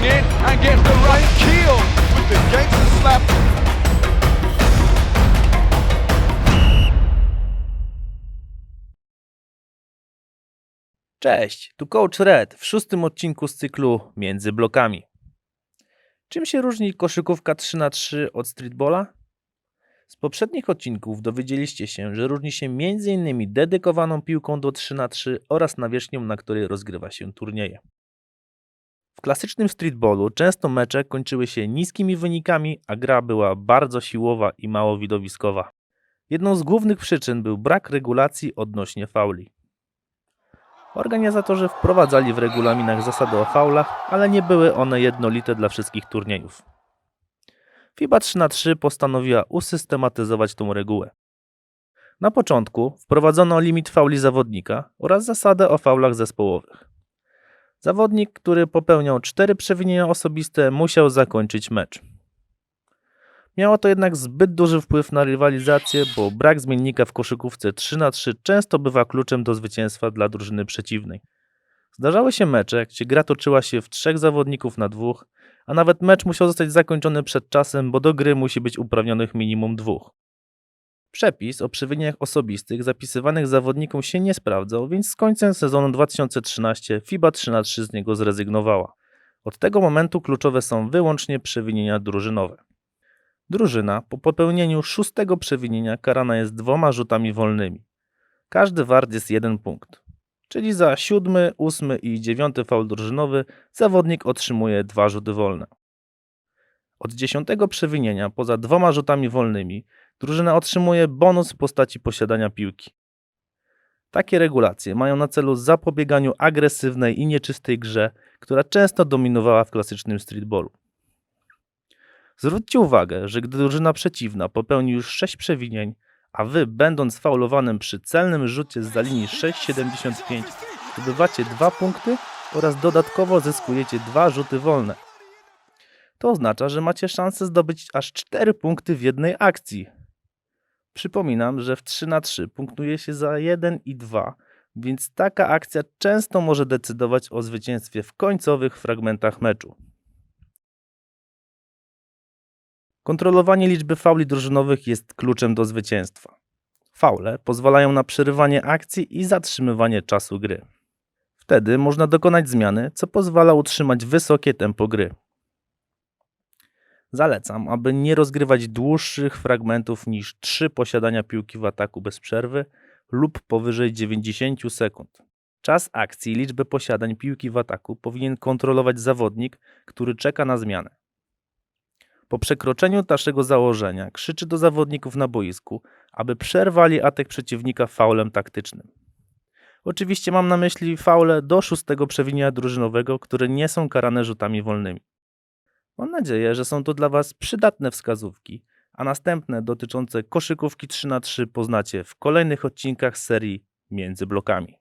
running in and gets the right with the gangster slap. Cześć, tu Coach Red w szóstym odcinku z cyklu Między blokami. Czym się różni koszykówka 3 na 3 od streetballa? Z poprzednich odcinków dowiedzieliście się, że różni się m.in. dedykowaną piłką do 3 na 3 oraz nawierzchnią, na której rozgrywa się turnieje. W klasycznym streetballu często mecze kończyły się niskimi wynikami, a gra była bardzo siłowa i mało widowiskowa. Jedną z głównych przyczyn był brak regulacji odnośnie fauli. Organizatorzy wprowadzali w regulaminach zasady o faulach, ale nie były one jednolite dla wszystkich turniejów. FIBA 3 na 3 postanowiła usystematyzować tą regułę. Na początku wprowadzono limit fauli zawodnika oraz zasadę o faulach zespołowych. Zawodnik, który popełniał cztery przewinienia osobiste, musiał zakończyć mecz. Miało to jednak zbyt duży wpływ na rywalizację, bo brak zmiennika w koszykówce 3 na 3 często bywa kluczem do zwycięstwa dla drużyny przeciwnej. Zdarzały się mecze, gdzie gra toczyła się w trzech zawodników na dwóch, a nawet mecz musiał zostać zakończony przed czasem, bo do gry musi być uprawnionych minimum dwóch. Przepis o przewinieniach osobistych zapisywanych zawodnikom się nie sprawdzał, więc z końcem sezonu 2013 FIBA 3 na 3 z niego zrezygnowała. Od tego momentu kluczowe są wyłącznie przewinienia drużynowe. Drużyna po popełnieniu szóstego przewinienia karana jest dwoma rzutami wolnymi. Każdy wart jest jeden punkt. Czyli za siódmy, ósmy i dziewiąty faul drużynowy zawodnik otrzymuje dwa rzuty wolne. Od dziesiątego przewinienia poza dwoma rzutami wolnymi drużyna otrzymuje bonus w postaci posiadania piłki. Takie regulacje mają na celu zapobieganiu agresywnej i nieczystej grze, która często dominowała w klasycznym streetballu. Zwróćcie uwagę, że gdy drużyna przeciwna popełni już 6 przewinień, a wy, będąc faulowanym przy celnym rzucie z linii 6,75, zdobywacie 2 punkty oraz dodatkowo zyskujecie 2 rzuty wolne. To oznacza, że macie szansę zdobyć aż 4 punkty w jednej akcji. Przypominam, że w 3 na 3 punktuje się za 1 i 2, więc taka akcja często może decydować o zwycięstwie w końcowych fragmentach meczu. Kontrolowanie liczby fauli drużynowych jest kluczem do zwycięstwa. Faule pozwalają na przerywanie akcji i zatrzymywanie czasu gry. Wtedy można dokonać zmiany, co pozwala utrzymać wysokie tempo gry. Zalecam, aby nie rozgrywać dłuższych fragmentów niż 3 posiadania piłki w ataku bez przerwy lub powyżej 90 sekund. Czas akcji i liczbę posiadań piłki w ataku powinien kontrolować zawodnik, który czeka na zmianę. Po przekroczeniu naszego założenia krzyczy do zawodników na boisku, aby przerwali atak przeciwnika faulem taktycznym. Oczywiście mam na myśli faule do szóstego przewinienia drużynowego, które nie są karane rzutami wolnymi. Mam nadzieję, że są to dla Was przydatne wskazówki, a następne dotyczące koszykówki 3 na 3 poznacie w kolejnych odcinkach serii Między blokami.